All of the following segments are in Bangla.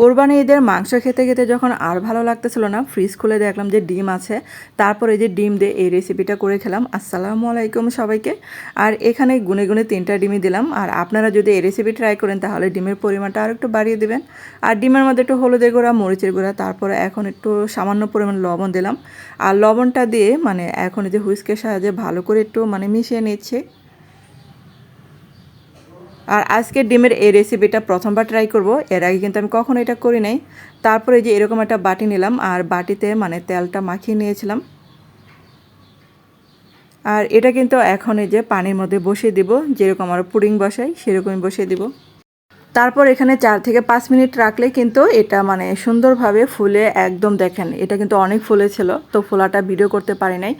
কোরবানি ঈদের মাংস খেতে খেতে যখন আর ভালো লাগতেছিল না ফ্রিজ খুলে দেখলাম যে ডিম আছে। তারপরে যে ডিম দিয়ে এই রেসিপিটা করে খেলাম। আসসালামু আলাইকুম সবাইকে। আর এখানে গুনে গুনে তিনটা ডিমই দিলাম। আর আপনারা যদি এই রেসিপি ট্রাই করেন, তাহলে ডিমের পরিমাণটা আর একটু বাড়িয়ে দিবেন। আর ডিমের মধ্যে একটু হলুদের গুঁড়া, মরিচের গুঁড়া, তারপরে এখন একটু সামান্য পরিমাণ লবণ দিলাম। আর লবণটা দিয়ে মানে এখন এই যে হুইস্কের সাহায্যে ভালো করে একটু মানে মিশিয়ে নিচ্ছে। আর আজকে ডিমের এই রেসিপিটা প্রথমবার ট্রাই করব। এর আগে কিন্তু আমি কখনো এটা করি নাই। তারপরে যে এরকম একটা বাটি নিলাম আর বাটিতে মানে তেলটা মাখিয়ে নিয়েছিলাম। আর এটা কিন্তু এখন এই যে পানির মধ্যে বসিয়ে দিব। যেরকম আমরা পুডিং বসাই, সেরকমই বসিয়ে দিব। তারপর এখানে চার থেকে পাঁচ মিনিট রাখলে কিন্তু এটা মানে সুন্দরভাবে ফুলে একদম দেখেন, এটা কিন্তু অনেক ফুলেছিল তো ফোলাটা ভিডিও করতে পারি নাই।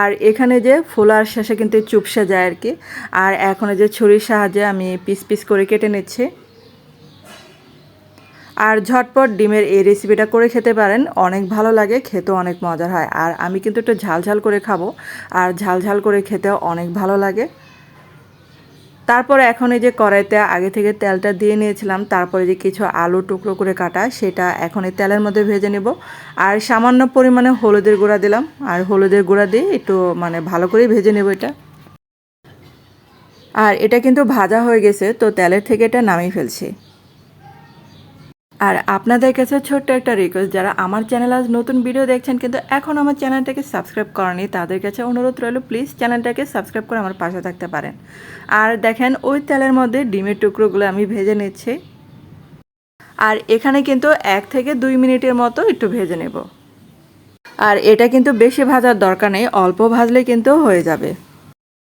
আর এখানে যে ফোলার শেষে কিন্তু চুপসে যায় আর কি, আর এখন যে ছুরির সাহায্যে আমি পিস পিস করে কেটে নিচ্ছি। আর ঝটপট ডিমের এই রেসিপিটা করে খেতে পারেন, অনেক ভালো লাগে, খেতেও অনেক মজার হয়। আর আমি কিন্তু একটু ঝাল ঝাল করে খাব, আর ঝাল ঝাল করে খেতেও অনেক ভালো লাগে। তারপরে এখন এই যে কড়াইতে আগে থেকে তেলটা দিয়ে নিয়েছিলাম, তারপরে যে কিছু আলু টুকরো করে কাটা, সেটা এখন এই তেলের মধ্যে ভেজে নেব। আর সামান্য পরিমাণে হলুদের গুঁড়া দিলাম, আর হলুদের গুঁড়া দিয়ে একটু মানে ভালো করে ভেজে নেব এটা। আর এটা কিন্তু ভাজা হয়ে গেছে, তো তেলের থেকে এটা নামিয়ে ফেলছি। আর আপনাদের কাছে ছোট্ট একটা রিকোয়েস্ট যারা আমার চ্যানেল আজ নতুন ভিডিও দেখছেন কিন্তু এখন আমার চ্যানেলটাকে সাবস্ক্রাইব করেনি, তাদের কাছে অনুরোধ রইল প্লিজ চ্যানেলটাকে সাবস্ক্রাইব করে আমার পাশে থাকতে পারেন। আর দেখেন, ওই তেলের মধ্যে ডিমের টুকরোগুলো আমি ভেজে নিচ্ছি। আর এখানে কিন্তু এক থেকে দুই মিনিটের মতো একটু ভেজে নেব। আর এটা কিন্তু বেশি ভাজার দরকার নেই, অল্প ভাজলে কিন্তু হয়ে যাবে।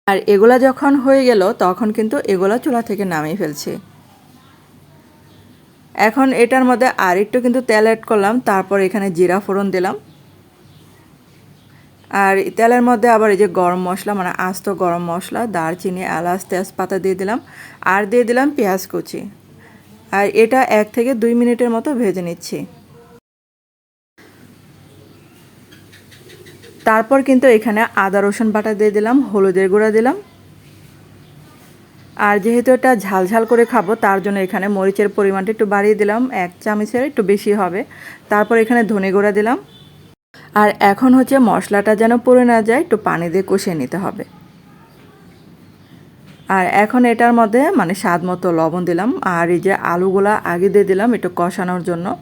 আর এগুলা যখন হয়ে গেল, তখন কিন্তু এগুলা চুলা থেকে নামিয়ে ফেলছি। এখন এটার মধ্যে আর একটু কিন্তু তেল অ্যাড করলাম, তারপর এখানে জিরা ফোড়ন দিলাম। আর তেলের মধ্যে আবার এই যে গরম মশলা মানে আস্ত গরম মশলা, দারচিনি, এলাচ, তেজপাতা দিয়ে দিলাম, আর দিয়ে দিলাম পেঁয়াজ কুচি। আর এটা এক থেকে দুই মিনিটের মতো ভেজে নিচ্ছি। তারপর কিন্তু এখানে আদা রসুন বাটা দিয়ে দিলাম, হলুদের গুঁড়া দিলাম আর যেহেতু এটা ঝাল ঝাল করে খাব, তার জন্য এখানে মরিচের পরিমাণটা একটু বাড়িয়ে দিলাম। এক চামচের একটু বেশি হবে। তারপর এখানে ধনে গুঁড়া দিলাম। আর এখন হচ্ছে মশলাটা যেন পড়ে না যায়, একটু পানি দিয়ে কষিয়ে নিতে হবে। আর এখন এটার মধ্যে মানে স্বাদ মতো লবণ দিলাম। আর এই যে আলুগুলা আগে দিয়ে দিলাম একটু কষানোর জন্য।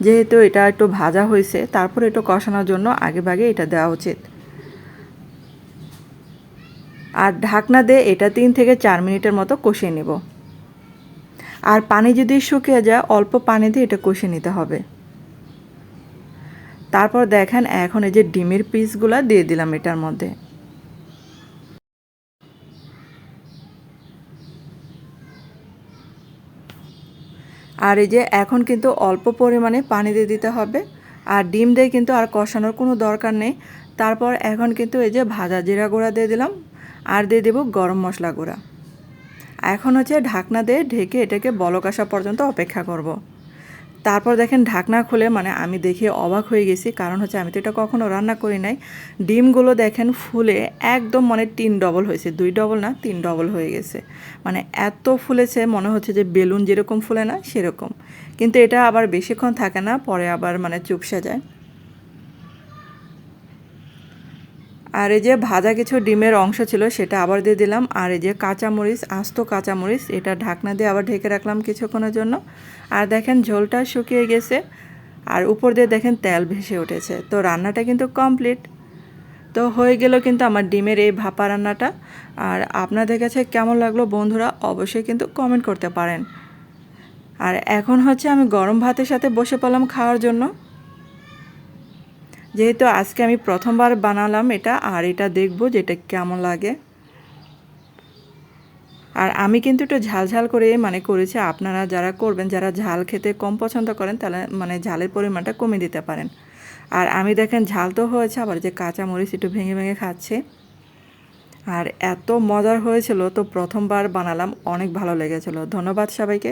যেহেতু এটা একটু ভাজা হয়েছে, তারপর একটু কষানোর জন্য আগে ভাগে এটা দেওয়া উচিত। আর ঢাকনা দিয়ে এটা তিন থেকে চার মিনিটের মতো কষিয়ে নেব। আর পানি যদি শুকিয়ে যায়, অল্প পানি দিয়ে এটা কষিয়ে নিতে হবে। তারপর দেখেন এখন এই যে ডিমের পিসগুলা দিয়ে দিলাম এটার মধ্যে। আর এই যে এখন কিন্তু অল্প পরিমাণে পানি দিয়ে দিতে হবে। আর ডিম দিয়ে কিন্তু আর কষানোর কোনো দরকার নেই। তারপর এখন কিন্তু এই যে ভাজা জিরা গুঁড়া দিয়ে দিলাম। আর দিয়ে দেবো গরম মশলা গুঁড়া। এখন হচ্ছে ঢাকনা দিয়ে ঢেকে এটাকে বলক আসা পর্যন্ত অপেক্ষা করব। তারপর দেখেন ঢাকনা খুলে মানে আমি দেখে অবাক হয়ে গেছি, কারণ হচ্ছে আমি তো এটা কখনো রান্না করি নাই। ডিমগুলো দেখেন ফুলে একদম মানে তিন ডবল হয়েছে, দুই ডবল না, তিন ডবল হয়ে গেছে। মানে এত ফুলেছে, মনে হচ্ছে যে বেলুন যেরকম ফুলে না, সেরকম। কিন্তু এটা আবার বেশিক্ষণ থাকে না, পরে আবার মানে চুপসে যায়। আর এই যে ভাজা কিছু ডিমের অংশ ছিল, সেটা আবার দিয়ে দিলাম। আর এই যে কাঁচামরিচ, আস্ত কাঁচামরিচ, এটা ঢাকনা দিয়ে আবার ঢেকে রাখলাম কিছুক্ষণের জন্য। আর দেখেন ঝোলটা শুকিয়ে গেছে। আর উপর দিয়ে দেখেন তেল ভেসে উঠেছে। তো রান্নাটা কিন্তু কমপ্লিট। তো হয়ে গেল কিন্তু আমার ডিমের এই ভাপা রান্নাটা। আর আপনাদের কাছে কেমন লাগল বন্ধুরা, অবশ্যই কিন্তু কমেন্ট করতে পারেন। আর এখন হচ্ছে আমি গরম ভাতের সাথে বসে পেলাম খাওয়ার জন্য। যেহেতু আজকে আমি প্রথমবার বানালাম এটা, আর এটা দেখব যে এটা কেমন লাগে। আর আমি কিন্তু একটু ঝাল ঝাল করে মানে করেছি, আপনারা যারা করবেন, যারা ঝাল খেতে কম পছন্দ করেন, তাহলে মানে ঝালের পরিমাণটা কমে দিতে পারেন। আর আমি দেখেন, ঝাল তো হয়েছে, আবার যে কাঁচা মরিচ একটু ভেঙে ভেঙে খাচ্ছে। আর এত মজার হয়েছিল, তো প্রথমবার বানালাম, অনেক ভালো লেগেছিলো। ধন্যবাদ সবাইকে।